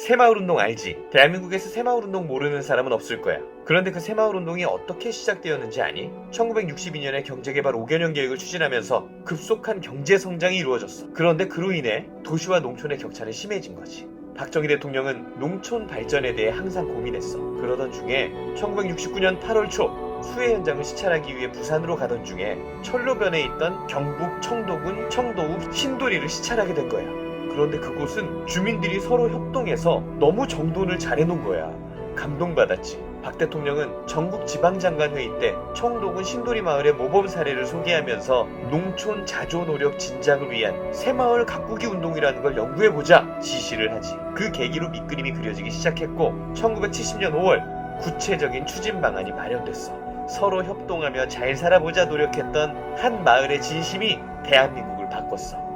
새마을 운동 알지? 대한민국에서 새마을 운동 모르는 사람은 없을 거야. 그런데 그 새마을 운동이 어떻게 시작되었는지 아니? 1962년에 경제개발 5개년 계획을 추진하면서 급속한 경제 성장이 이루어졌어. 그런데 그로 인해 도시와 농촌의 격차는 심해진 거지. 박정희 대통령은 농촌 발전에 대해 항상 고민했어. 그러던 중에 1969년 8월 초 수해 현장을 시찰하기 위해 부산으로 가던 중에 철로변에 있던 경북 청도군 청도읍 신도리를 시찰하게 된 거야. 그런데 그곳은 주민들이 서로 협동해서 너무 정돈을 잘해놓은 거야. 감동받았지. 박 대통령은 전국 지방장관회의 때 청도군 신도리 마을의 모범 사례를 소개하면서 농촌 자조 노력 진작을 위한 새마을 가꾸기 운동이라는 걸 연구해보자 지시를 하지. 그 계기로 밑그림이 그려지기 시작했고 1970년 5월 구체적인 추진 방안이 마련됐어. 서로 협동하며 잘 살아보자 노력했던 한 마을의 진심이 대한민국을 바꿨어.